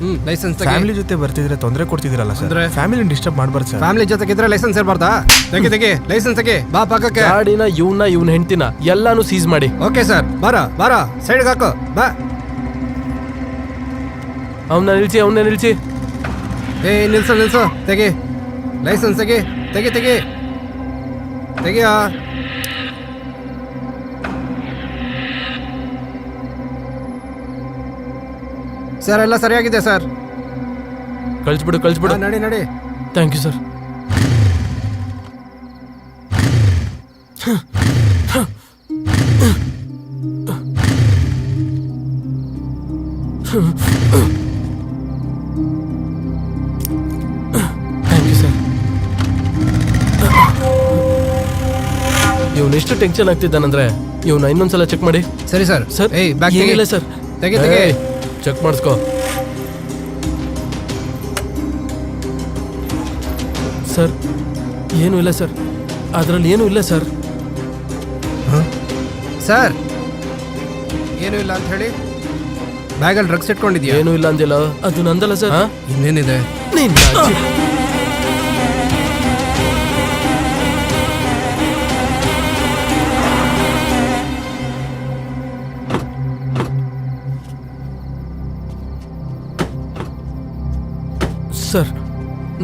ಹ್ಮ್ licence family ಜೊತೆ ಬರ್ತಿದ್ರೆ ತೊಂದರೆ ಕೊಡ್ತಿದ್ದೀರಲ್ಲ ಸರ್ ಅಂದ್ರೆ? ಫ್ಯಾಮಿಲಿ ಡಿಸ್ಟರ್ಬ್ ಮಾಡ್ಬಾರ್ದು ಸರ್ ಫ್ಯಾಮಿಲಿ ಜೊತೆಗಿದ್ರೆ ಲೈಸೆನ್ಸ್ ಇರ್ಬಾರ್ದಾ? ತೆಗಿ ತೆಗಿ ಲೈಸೆನ್ಸ್ ತೆಗಿ. ಬಾ ಪಕ್ಕಕ್ಕೆ. ಗಾಡಿನ ಇವ್ನ ಇವ್ನ ಹೆಂಡ್ತಿನ ಎಲ್ಲಾನು ಸೀಸ್ ಮಾಡಿ. ಓಕೆ ಸರ್ ಬಾರ ಬಾರ ಸೈಡ್ಗೆ ಹಾಕು. ಬಾ. ಅವನ್ನ ನಿಲ್ಸಿ ಅವನ್ನ ನಿಲ್ಸಿ. ಏ ನಿಲ್ಸು ನಿಲ್ಸು. ತೆಗಿ. ಲೈಸೆನ್ಸ್ ತೆಗಿ ತೆಗಿ ತೆಗಿ. ತೆಗಿಯಾ? ಸರ್ ಎಲ್ಲ ಸರಿಯಾಗಿದೆ ಸರ್. ಕಳಿಸ್ಬಿಡು ಕಳಿಸ್ಬಿಡು. ಹಾ, ನಡಿ ನಡಿ. Thank you sir thank you sir ಇವನು ಎಷ್ಟು ಟೆನ್ಷನ್ ಆಗ್ತಿದ್ದಾನಂದ್ರೆ? ಇವನ ಇನ್ನೊಂದ್ಸಲ ಚೆಕ್ ಮಾಡಿ. ಸರಿ ಸರ್ ಸರ್ ಏಯ್ ಬ್ಯಾಗ್ ತೆಗಿ. ಏನಿಲ್ಲ ಸರ್ ತೆಗಿ ತೆಗಿ. ಚೆಕ್ ಮಾಡಿಸ್ಕೊ. ಸರ್ ಏನೂ ಇಲ್ಲ ಸರ್. ಅದರಲ್ಲಿ ಏನೂ ಇಲ್ಲ ಸರ್. ಸರ್ ಏನೂ ಇಲ್ಲ ಅಂತ ಹೇಳಿ? ಬ್ಯಾಗಲ್ಲಿ ಡ್ರಗ್ಸ್ ಇಟ್ಕೊಂಡಿದ್ಯಾ? ಏನೂ ಇಲ್ಲ ಅಂದಿಲ್ಲ. ಅದು ನಂದಲ್ಲ ಸರ್? ಇನ್ನೇನಿದೆ? ನಿನ್ನ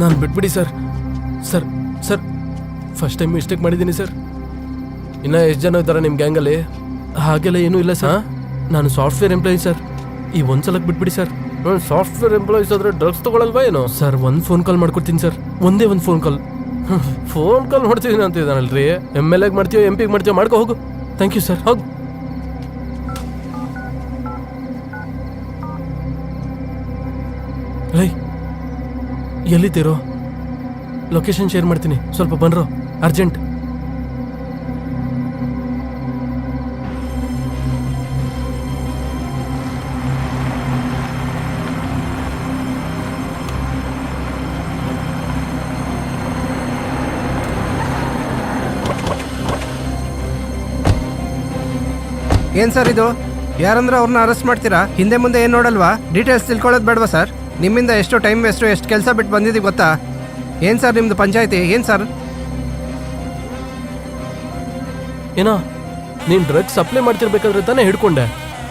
ನಾನು ಬಿಟ್ಬಿಡಿ sir. Sir sir first time mistake ಮಾಡಿದ್ದೀನಿ ಸರ್. ಇನ್ನ ಎಷ್ಟು ಜನ ಇದ್ದಾರೆ ನಿಮ್ಮ ಗ್ಯಾಂಗಲ್ಲಿ? ಹಾಗೆಲ್ಲ ಏನೂ ಇಲ್ಲ ಸರ್. ನಾನು ಸಾಫ್ಟ್ವೇರ್ ಎಂಪ್ಲಾಯಿ ಸರ್. ಈ ಒಂದು ಸಲಕ್ಕೆ ಬಿಟ್ಬಿಡಿ ಸರ್. ಸಾಫ್ಟ್ವೇರ್ ಎಂಪ್ಲಾಯೀಸ್ ಆದರೆ ಡ್ರಗ್ಸ್ ತೊಗೊಳಲ್ವಾ ಏನೋ? ಸರ್ ಒಂದು ಫೋನ್ ಕಾಲ್ ಮಾಡ್ಕೊಡ್ತೀನಿ ಸರ್. ಒಂದೇ ಒಂದು ಫೋನ್ ಕಾಲ್ ಫೋನ್ ಕಾಲ್ ಮಾಡ್ತಿದ್ದೀನಿ ಅಂತ ಇದ್ದಾನಲ್ರಿ ಎಂ ಎಲ್ ಎಗ್ ಮಾಡ್ತೀವೋ ಎಂ ಪಿಗೆ ಮಾಡ್ತೀವೋ ಮಾಡ್ಕೋ ಹೋಗು. ಥ್ಯಾಂಕ್ ಯು ಸರ್ ಹೋಗು. ಎಲ್ಲಿದ್ದೀರೋ? ಲೊಕೇಶನ್ ಶೇರ್ ಮಾಡ್ತೀನಿ. ಸ್ವಲ್ಪ ಬನ್ರೋ. ಅರ್ಜೆಂಟ್ ಏನ್ ಸರ್ ಇದು? ಯಾರಂದ್ರೆ ಅವ್ರನ್ನ ಅರೆಸ್ಟ್ ಮಾಡ್ತೀರಾ? ಹಿಂದೆ ಮುಂದೆ ಏನ್ ನೋಡಲ್ವಾ? ಡೀಟೇಲ್ಸ್ ತಿಳ್ಕೊಳ್ಳೋದು ಬೇಡವಾ ಸರ್? ನಿಮ್ಮಿಂದ ಎಷ್ಟು ಟೈಮ್ ವೇಸ್ಟು ಎಷ್ಟು ಕೆಲಸ ಬಿಟ್ಟು ಬಂದಿದ್ದೀವಿ ಗೊತ್ತಾ? ಏನು ಸರ್ ನಿಮ್ಮದು ಪಂಚಾಯತಿ? ಏನು ಸರ್ ಏನೋ ನೀನು ಡ್ರಗ್ಸ್ ಸಪ್ಲೈ ಮಾಡ್ತಿರ್ಬೇಕಾದ್ರೆ ತಾನೇ ಹಿಡ್ಕೊಂಡೆ?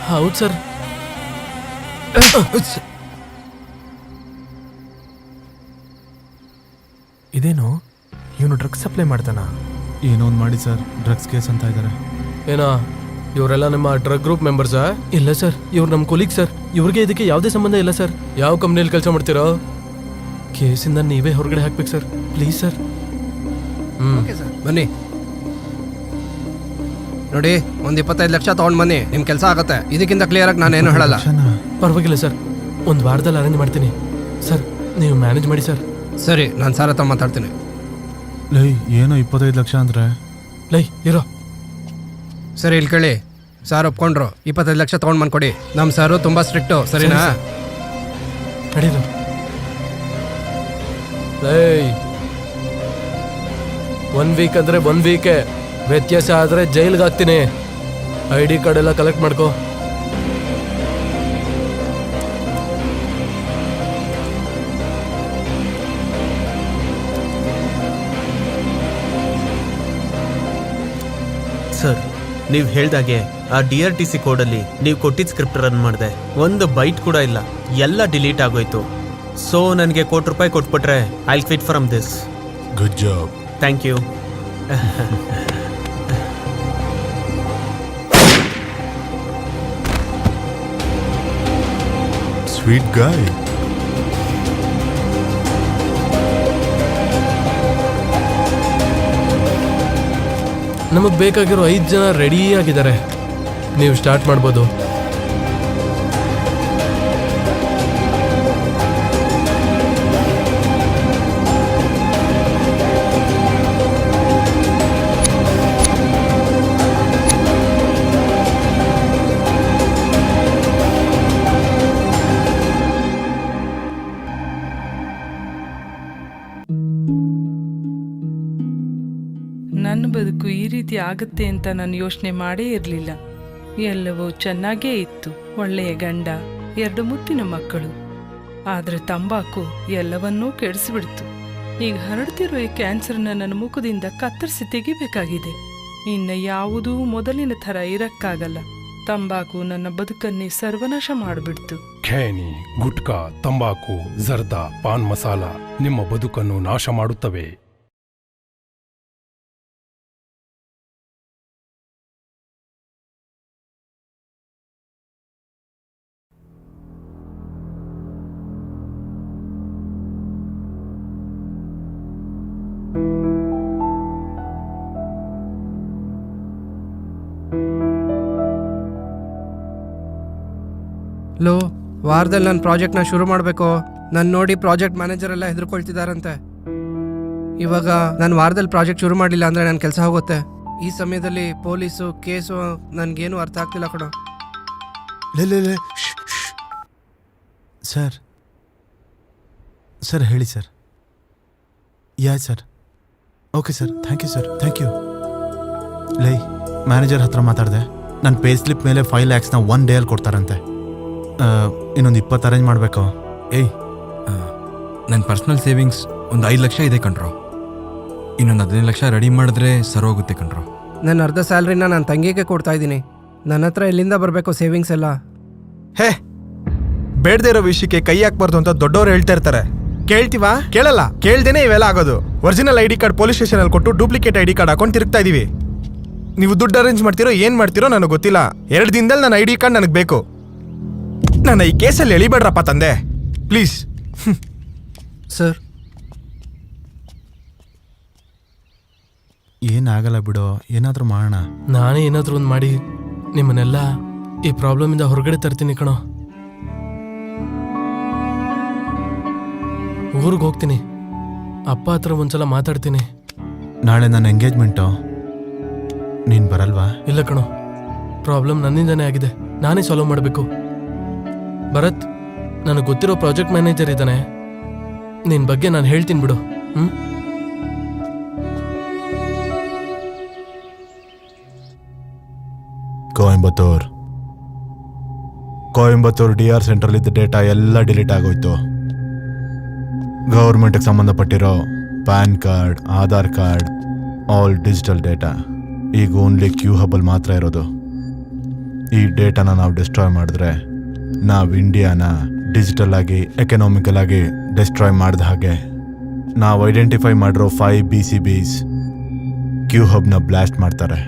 ಹೌದು ಸರ್ ಇದೇನು? ಇವನು ಡ್ರಗ್ಸ್ ಸಪ್ಲೈ ಮಾಡ್ತಾನ? ಏನೋ ಒಂದು ಮಾಡಿ ಸರ್ ಡ್ರಗ್ಸ್ ಕೇಸ್ ಅಂತ ಇದ್ದಾರೆ ಏನೋ ಇವರೆಲ್ಲ ನಮ್ಮ ಡ್ರಗ್ ಗ್ರೂಪ್ ಮೆಂಬರ್ಸಾ ಇಲ್ಲ ಸರ್ ಇವ್ರು ನಮ್ಮ ಕೊಲೀಗ್ ಸರ್ ಇವ್ರಿಗೆ ಇದಕ್ಕೆ ಯಾವುದೇ ಸಂಬಂಧ ಇಲ್ಲ ಸರ್ ಯಾವ ಕಂಪ್ನಿಯಲ್ಲಿ ಕೆಲಸ ಮಾಡ್ತೀರೋ? ಕೇಸಿಂದ ನೀವೇ ಹೊರಗಡೆ ಹಾಕ್ಬೇಕು ಸರ್ ಪ್ಲೀಸ್ ಸರ್ ಸರ್ ಬನ್ನಿ. ನೋಡಿ ಒಂದು ಇಪ್ಪತ್ತೈದು ಲಕ್ಷ ತಗೊಂಡ್ ಬನ್ನಿ. ನಿಮ್ ಕೆಲಸ ಆಗತ್ತೆ. ಇದಕ್ಕಿಂತ ಕ್ಲಿಯರ್ ಆಗಿ ನಾನೇನು ಹೇಳಲ್ಲ. ಪರವಾಗಿಲ್ಲ ಸರ್ ಒಂದು ವಾರದಲ್ಲಿ ಅರೇಂಜ್ ಮಾಡ್ತೀನಿ. ಸರ್ ನೀವು ಮ್ಯಾನೇಜ್ ಮಾಡಿ ಸರ್ ಸರಿ ನಾನು ಸಾರ್ ಹತ್ರ ಮಾತಾಡ್ತೀನಿ. ಲೈ ಏನೋ ಇಪ್ಪತ್ತೈದು ಲಕ್ಷ ಅಂದ್ರೆ? ಲೈ ಇರೋ. ಸರಿ, ಇಲ್ಲಿ ಕೇಳಿ. ಸಾರ್ ಒಪ್ಕೊಂಡ್ರು. ಇಪ್ಪತ್ತೈದು ಲಕ್ಷ ತಗೊಂಡ್ ಬಂದ್ ಕೊಡಿ ನಮ್ಮ ಸಾರು ತುಂಬಾ ಸ್ಟ್ರಿಕ್ಟು ಸರಿನಾ? ನಡೀದು ಏಯ್. ಒನ್ ವೀಕ್ ಅಂದ್ರೆ ಒನ್ ವೀಕೆ ವ್ಯತ್ಯಾಸ ಆದ್ರೆ ಜೈಲ್ಗೆ ಹಾಕ್ತೀನಿ. ಐ ಡಿ ಕಾರ್ಡ್ ಎಲ್ಲ ಕಲೆಕ್ಟ್ ಮಾಡ್ಕೋ. ಸರ್. ನೀವು ಹೇಳ್ದಾಗೆ ಆ ಡಿ ಆರ್ ಟಿ ಸಿ ಕೋಡಲ್ಲಿ ನೀವು ಕೊಟ್ಟಿದ್ದ ಸ್ಕ್ರಿಪ್ಟ್ ರನ್ ಮಾಡಿದೆ. ಒಂದು ಬೈಟ್ ಕೂಡ ಇಲ್ಲ. ಎಲ್ಲ ಡಿಲೀಟ್ ಆಗೋಯ್ತು. ಸೊ ನನಗೆ ಕೋಟಿ ರೂಪಾಯಿ ಕೊಟ್ಬಿಟ್ರೆ I quit from this good job thank you sweet guy ನಮಗೆ ಬೇಕಾಗಿರೋ ಐದು ಜನ ರೆಡಿ ಆಗಿದ್ದಾರೆ. ನೀವು ಸ್ಟಾರ್ಟ್ ಮಾಡ್ಬೋದು. ಆಗುತ್ತೆ ಅಂತ ನಾನು ಯೋಚನೆ ಮಾಡೇ ಇರಲಿಲ್ಲ. ಎಲ್ಲವೂ ಚೆನ್ನಾಗೇ ಇತ್ತು. ಒಳ್ಳೆಯ ಗಂಡ, ಎರಡು ಮುತ್ತಿನ ಮಕ್ಕಳು. ಆದರೆ ತಂಬಾಕು ಎಲ್ಲವನ್ನೂ ಕೆಡಿಸಿಬಿಡ್ತು. ಈಗ ಹರಡ್ತಿರೋ ಈ ಕ್ಯಾನ್ಸರ್ನ ನನ್ನ ಮುಖದಿಂದ ಕತ್ತರಿಸಿ ತೆಗಿಬೇಕಾಗಿದೆ. ಇನ್ನ ಯಾವುದೂ ಮೊದಲಿನ ಥರ ಇರಕ್ಕಾಗಲ್ಲ. ತಂಬಾಕು ನನ್ನ ಬದುಕನ್ನೇ ಸರ್ವನಾಶ ಮಾಡಿಬಿಡ್ತು. ಖೇನಿ, ಗುಟ್ಕಾ, ತಂಬಾಕು, ಜರ್ದಾ, ಪಾನ್ ಮಸಾಲ ನಿಮ್ಮ ಬದುಕನ್ನು ನಾಶ ಮಾಡುತ್ತವೆ. ಲೋ, ವಾರದಲ್ಲಿ ನನ್ನ ಪ್ರಾಜೆಕ್ಟ್ನ ಶುರು ಮಾಡಬೇಕು. ನಾನು ನೋಡಿ ಪ್ರಾಜೆಕ್ಟ್ ಮ್ಯಾನೇಜರ್ ಎಲ್ಲ ಹೆದರ್ಕೊಳ್ತಿದಾರಂತೆ. ಇವಾಗ ನಾನು ವಾರದಲ್ಲಿ ಪ್ರಾಜೆಕ್ಟ್ ಶುರು ಮಾಡಲಿಲ್ಲ ಅಂದರೆ ನನ್ನ ಕೆಲಸ ಹೋಗುತ್ತೆ. ಈ ಸಮಯದಲ್ಲಿ ಪೊಲೀಸು, ಕೇಸು, ನನಗೇನು ಅರ್ಥ ಆಗ್ತಿಲ್ಲ ಕಣೋ. ಸರ್. ಸರ್, ಹೇಳಿ sir. Yeah sir? Okay sir, thank you sir, thank you. ಲೈ, ಮ್ಯಾನೇಜರ್ ಹತ್ರ ಮಾತಾಡಿದೆ. ನನ್ನ ಪೇ ಸ್ಲಿಪ್ ಮೇಲೆ ಫೈವ್ ಲ್ಯಾಕ್ಸ್ನ ಒನ್ ಡೇಯಲ್ಲಿ ಕೊಡ್ತಾರಂತೆ. ಇನ್ನೊಂದು ಇಪ್ಪತ್ತು ಅರೇಂಜ್ ಮಾಡಬೇಕು. ಏಯ್ ನನ್ನ ಪರ್ಸ್ನಲ್ ಸೇವಿಂಗ್ಸ್ ಒಂದು ಐದು ಲಕ್ಷ ಇದೆ ಕಣ್ರೋ. ಇನ್ನೊಂದು ಹದಿನೈದು ಲಕ್ಷ ರೆಡಿ ಮಾಡಿದ್ರೆ ಸರೋಗುತ್ತೆ ಕಣ್ರೋ. ನನ್ನ ಅರ್ಧ ಸ್ಯಾಲ್ರಿನ ನಾನು ತಂಗಿಗೆ ಕೊಡ್ತಾ ಇದ್ದೀನಿ. ನನ್ನ ಹತ್ರ ಎಲ್ಲಿಂದ ಬರಬೇಕು ಸೇವಿಂಗ್ಸ್ ಎಲ್ಲ? ಹೇ ಬೇಡದೇ ಇರೋ ವಿಷಯಕ್ಕೆ ಕೈ ಹಾಕ್ಬಾರ್ದು ಅಂತ ದೊಡ್ಡವ್ರು ಹೇಳ್ತಾ ಇರ್ತಾರೆ. ಕೇಳ್ತೀವಾ? ಕೇಳಲ್ಲ. ಕೇಳ್ದೇನೆ ಇವೆಲ್ಲ ಆಗೋದು. Original I D card police ಸ್ಟೇಷನಲ್ಲಿ ಕೊಟ್ಟು ಡೂಪ್ಲಿಕೇಟ್ ಐ ಡಿ ಕಾರ್ಡ್ ಹಾಕೊಂಡು ತಿರುಗ್ತಾ ಇದೀವಿ. ನೀವು ದುಡ್ಡು ಅರೇಂಜ್ ಮಾಡ್ತೀರೋ ಏನು ಮಾಡ್ತೀರೋ ನನಗೆ ಗೊತ್ತಿಲ್ಲ. ಎರಡು ದಿನದಲ್ಲಿ ನನ್ನ ಐ ಡಿ ಕಾರ್ಡ್ ನನಗೆ ಬೇಕು. ನನ್ನ ಈ ಕೇಸಲ್ಲಿ ಎಳಿಬೇಡ್ರಪ್ಪ ತಂದೆ. ಪ್ಲೀಸ್. ಸರ್. ಏನಾಗಲ್ಲ ಬಿಡೋ ಏನಾದರೂ ಮಾಡೋಣ. ನಾನೇ ಏನಾದ್ರೂ ಒಂದು ಮಾಡಿ ನಿಮ್ಮನ್ನೆಲ್ಲ ಈ ಪ್ರಾಬ್ಲಮಿಂದ ಹೊರಗಡೆ ತರ್ತೀನಿ ಕಣೋ. ಊರಿಗೆ ಹೋಗ್ತೀನಿ. ಅಪ್ಪ ಹತ್ರ ಒಂದ್ಸಲ ಮಾತಾಡ್ತೀನಿ. ನಾಳೆ ನನ್ನ ಎಂಗೇಜ್ಮೆಂಟು. ನೀನು ಬರಲ್ವಾ? ಇಲ್ಲ ಕಣೋ. ಪ್ರಾಬ್ಲಮ್ ನನ್ನಿಂದನೇ ಆಗಿದೆ. ನಾನೇ ಸಾಲ್ವ್ ಮಾಡಬೇಕು. ಭರತ್, ನನಗೆ ಗೊತ್ತಿರೋ ಪ್ರಾಜೆಕ್ಟ್ ಮ್ಯಾನೇಜರ್ ಇದ್ದಾನೆ. ನಿನ್ನ ಬಗ್ಗೆ ನಾನು ಹೇಳ್ತೀನಿ ಬಿಡು ಹ್ಞೂ ಕೋಯಂಬತ್ತೂರ್. ಕೋಯಂಬತ್ತೂರ್ ಡಿ ಆರ್ ಸೆಂಟ್ರಲ್ಲಿದ್ದ ಡೇಟಾ ಎಲ್ಲ ಡಿಲೀಟ್ ಆಗೋಯ್ತು. ಗೌರ್ಮೆಂಟ್ಗೆ ಸಂಬಂಧಪಟ್ಟಿರೋ PAN card, Aadhaar card, all digital data, ಈಗ ಓನ್ಲಿ ಕ್ಯೂ ಹಬ್ಬಲ್ಲಿ ಮಾತ್ರ ಇರೋದು. ಈ ಡೇಟಾನ ನಾವು ಡಿಸ್ಟ್ರಾಯ್ ಮಾಡಿದ್ರೆ ನಾವು ಇಂಡಿಯಾನ ಡಿಜಿಟಲ್ ಆಗಿ ಎಕನಾಮಿಕಲ್ ಆಗಿ ಡಿಸ್ಟ್ರಾಯ್ ಮಾಡಿದ ಹಾಗೆ ನಾವು ಐಡೆಂಟಿಫೈ ಮಾಡಿರೋ ಫೈವ್ ಬಿ ಸಿ ಬಿಸ್ ಕ್ಯೂ ಹಬ್ನ ಬ್ಲಾಸ್ಟ್ ಮಾಡ್ತಾರೆ.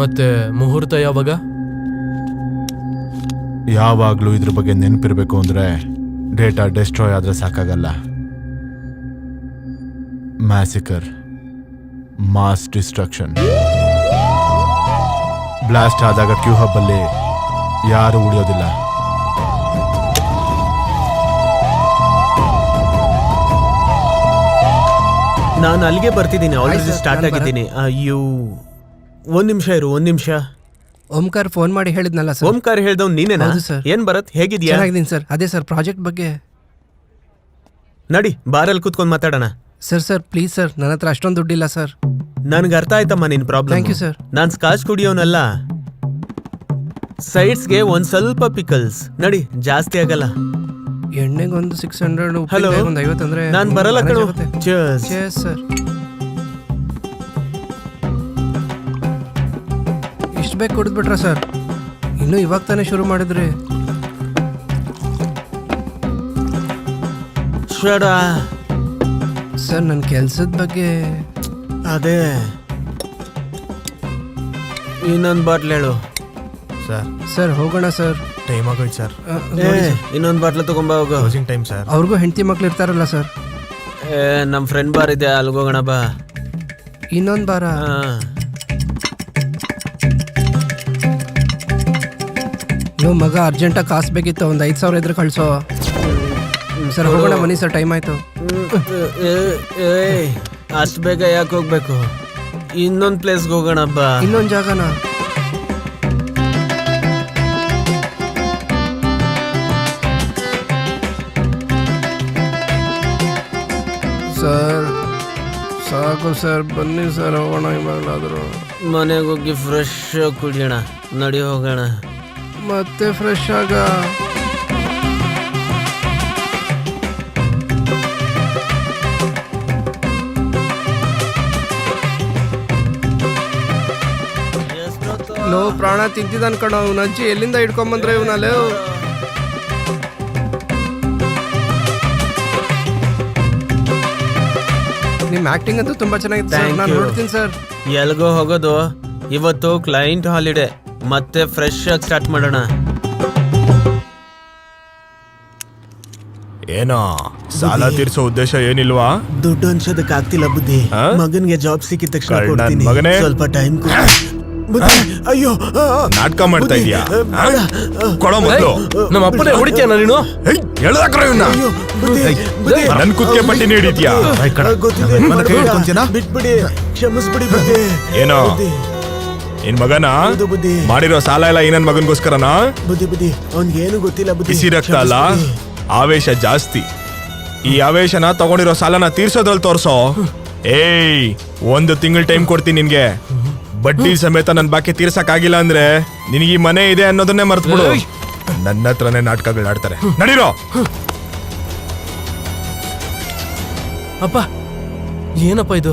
ಮತ್ತೆ ಮುಹೂರ್ತ ಯಾವಾಗ? ಯಾವಾಗಲೂ ಇದ್ರ ಬಗ್ಗೆ ನೆನಪಿರಬೇಕು ಅಂದರೆ ಡೇಟಾ ಡೆಸ್ಟ್ರಾಯ್ ಆದರೆ ಸಾಕಾಗಲ್ಲ. ಮ್ಯಾಸಿಕರ್ ಮಾಸ್ ಡಿಸ್ಟ್ರಕ್ಷನ್ ಬ್ಲಾಸ್ಟ್ ಆದಾಗ ಕ್ಯೂ ಹಬ್ಬಲ್ಲಿ ಯಾರು ಉಳಿಯೋದಿಲ್ಲ. ನಾನು ಅಲ್ಲಿಗೆ ಬರ್ತಿದ್ದೀನಿ ಆಲ್ರೆಡಿ ಸ್ಟಾರ್ಟ್ ಆಗಿದ್ದೀನಿ. ಅಯ್ಯೋ ಒಂದ್ ನಿಮಿಷ ಇರು ಒಂದ್ ನಿಮಿಷ. ಓಂಕಾರ್ ಫೋನ್ ಮಾಡಿ ಹೇಳಿದ್ನಲ್ಲ ಸರ್. ಓಂಕಾರ ಹೇಳ್ದವ್ ನೀನೇನಾ? ಹೌದು ಸರ್. ಏನ್ ಬರತ್ ಹೇಗಿದ್ಯಾ? ಚೆನ್ನಾಗಿದ್ದೀನಿ ಸರ್. ಅದೇ ಸರ್ ಪ್ರಾಜೆಕ್ಟ್ ಬಗ್ಗೆ. ನಡಿ ಬಾರಲ್ಲಿ ಕೂತ್ಕೊಂಡು ಮಾತಾಡೋಣ. ಸರ್ ಸರ್ ಪ್ಲೀಸ್ ಸರ್ ನನ್ನ ಹತ್ರ ಅಷ್ಟೊಂದು ದುಡ್ಡಿಲ್ಲ ಸರ್. ನನ್ಗೆ ಅರ್ಥ ಆಯ್ತಮ್ಮ ನಿನ್ ಪ್ರಾಬ್ಲಮ್ ಥ್ಯಾಂಕ್ ಯು ಸರ್ ನಾನು ಸ್ಕಾಚ್ ಕುಡಿಯೋನಲ್ಲ. ಸೈಡ್ಸ್ಗೆ ಒಂದ್ ಸ್ವಲ್ಪ ಪಿಕಲ್ಸ್ ನಡಿ ಜಾಸ್ತಿ ಆಗಲ್ಲ. ಎಣ್ಣೆಗೆ ಒಂದು ಸಿಕ್ಸ್ ಹಂಡ್ರೆಡ್ ಹಲೋ ಒಂದು ಐವತ್ತು ಅಂದ್ರೆ ನಾನ್ ಬರಲ್ಲ ಕಣೋ. Cheers. ಸರ್ ಇಷ್ಟು ಬೇಕು ಕುಡಿದ್ಬಿಟ್ರ ಸರ್ ಇನ್ನು ಇವಾಗ ತಾನೇ ಶುರು ಮಾಡಿದ್ರಿ. ಶಡಾ ಸರ್ ನನ್ನ ಕೆಲ್ಸದ ಬಗ್ಗೆ ಅದೇ. ಇನ್ನೊಂದು ಬಾಟ್ಲ್ ಹೇಳು. ಸರ್. ಸರ್ ಹೋಗೋಣ ಸರ್. ಟೈಮ್ ಆಗೋಯ್ತು ಸರ್. ಇನ್ನೊಂದು ಏ ತಗೊಂಬಾ ಹೋಗ. Closing time sir. ಅವ್ರಿಗೂ ಹೆಂಡತಿ ಮಕ್ಳು ಇರ್ತಾರಲ್ಲ ಸರ್. ಏ ನಮ್ ಫ್ರೆಂಡ್ ಬಾರ್ ಇದೆ ಅಲ್ಗೋಗೋಣ ಬಾ. ಇನ್ನೊಂದು ಬಾರ. ನೀವು ಮಗ ಅರ್ಜೆಂಟಾಗಿ ಕಾಸು ಬೇಕಿತ್ತು ಒಂದು ಐದು ಸಾವಿರ ಇದ್ರೆ ಕಳಿಸೋ. ಸರ್ ಹೋಗೋಣ ಮನಿ ಸರ್ ಟೈಮ್ ಆಯ್ತು. ಅಷ್ಟು ಬೇಗ ಯಾಕೆ ಹೋಗ್ಬೇಕು? ಇನ್ನೊಂದು ಪ್ಲೇಸ್ಗೆ ಹೋಗೋಣ ಬಾ. ಇನ್ನೊಂದು ಜಾಗನ? ಸರ್. ಸಾಕು ಸರ್ ಬನ್ನಿ ಸರ್ ಹೋಗೋಣ ಇವಾಗಲಾದರೂ. ಮನೆಗೆ ಹೋಗಿ ಫ್ರೆಶ್ ಕುಡಿಯೋಣ ನಡಿ ಹೋಗೋಣ. ಮತ್ತೆ ಫ್ರೆಶ್ ಆಗ. ಲೋ ಪ್ರಾಣ ತಿಂತಿದ್ದ ಅನ್ಕೊಂಡು ಅವ್ನ ಅಜ್ಜಿ ಎಲ್ಲಿಂದ ಇಟ್ಕೊಂಬಂದ್ರೆ ಇವನಲ್ಲಿ. ನಿಮ್ ಆಕ್ಟಿಂಗ್ ಅಂತೂ ತುಂಬಾ ಚೆನ್ನಾಗಿತ್ತು ಸರ್. Thank ನಾನು you. ನೋಡ್ತೀನಿ ಸರ್. ಎಲ್ಗೋ ಹೋಗೋದು. ಇವತ್ತು ಕ್ಲೈಂಟ್ ಹಾಲಿಡೇ ಮತ್ತೆ ಫ್ರೆಶ್ ಆಗಿ ಸ್ಟಾರ್ಟ್ ಮಾಡೋಣ. ಏನೋ ಸಾಲ ತೀರ್ಸೋ ಉದ್ದೇಶ ಏನಿಲ್ವಾ? ದುಡ್ಡು ಅನ್ಸೋದಕ್ಕೆ ಆಗ್ತಿಲ್ಲ ಬುದ್ಧಿ. ಆ? ಮಗನ್ಗೆ ಜಾಬ್ ಸಿಕ್ಕಿದ ತಕ್ಷಣ ಕಳ್ಳನ್ ಕೊಡ್ತೀನಿ. ಮಗನೇ. ಸ್ವಲ್ಪ ಟೈಮ್ ಅಯ್ಯೋ ಆ, ಆ, ನಾಟಕ ಮಾಡ್ತಾ ಇದೀಯಾ. ಕೊಡೋ ಮೊದ್ಲು. ನಮ್ಮ ಅಪ್ಪನೇ ಹೊಡಿತೀಯನ ನೀನು? ಹೇಳ್ದಾಕ್ರ ಇವನ್ನ ಅಯ್ಯೋ, ಬುದ್ಧಿ, ಬುದ್ಧಿ. ನನ್ ಕುತ್ತಿಗೆ ಪಟ್ಟಿ ಹಿಡಿದ್ಯಾ? ಬಿಟ್ಬಿಡಿ. ಕ್ಷಮಿಸ್ಬಿಡಿ ಬುದ್ಧಿ. ಏನೋ? ಬುದ್ಧಿ. ನಿನ್ ಮಗನ? ಬುದ್ಧಿ. ಮಾಡಿರೋ ಸಾಲ ಎಲ್ಲ ಏನನ್ ನನ್ ಮಗನ್ಗೋಸ್ಕರನಾ? ಬುದ್ಧಿ ಬುದ್ಧಿ. ಅವ್ನ್ಗೆ ಏನು ಗೊತ್ತಿಲ್ಲ ಬುದ್ಧಿ. ಬಿಸಿ ರಕ್ತ ಅಲ್ಲ? ಆವೇಶ ಜಾಸ್ತಿ. ಈ ಆವೇಶನ ತಗೊಂಡಿರೋ ಸಾಲನ ತೀರ್ಸೋದ್ರಲ್ಲಿ ತೋರ್ಸೋ. ಏಯ್ ಒಂದು ತಿಂಗಳ ಟೈಮ್ ಕೊಡ್ತೀನಿ ನಿನ್ಗೆ. ಬಡ್ಡಿ ಸಮೇತ ನನ್ನ ಬಾಕಿ ತೀರ್ಸಕ್ ಆಗಿಲ್ಲ ಅಂದ್ರೆ ನಿನಗೆ ಈ ಮನೆ ಇದೆ ಅನ್ನೋದನ್ನೇ ಮರ್ತ್ಬಿಡು. ನನ್ನ ಹತ್ರನೇ ನಾಟಕಗಳು ಆಡ್ತಾರೆ. ನಡೀರೋ? ಅಪ್ಪ ಏನಪ್ಪ ಇದು?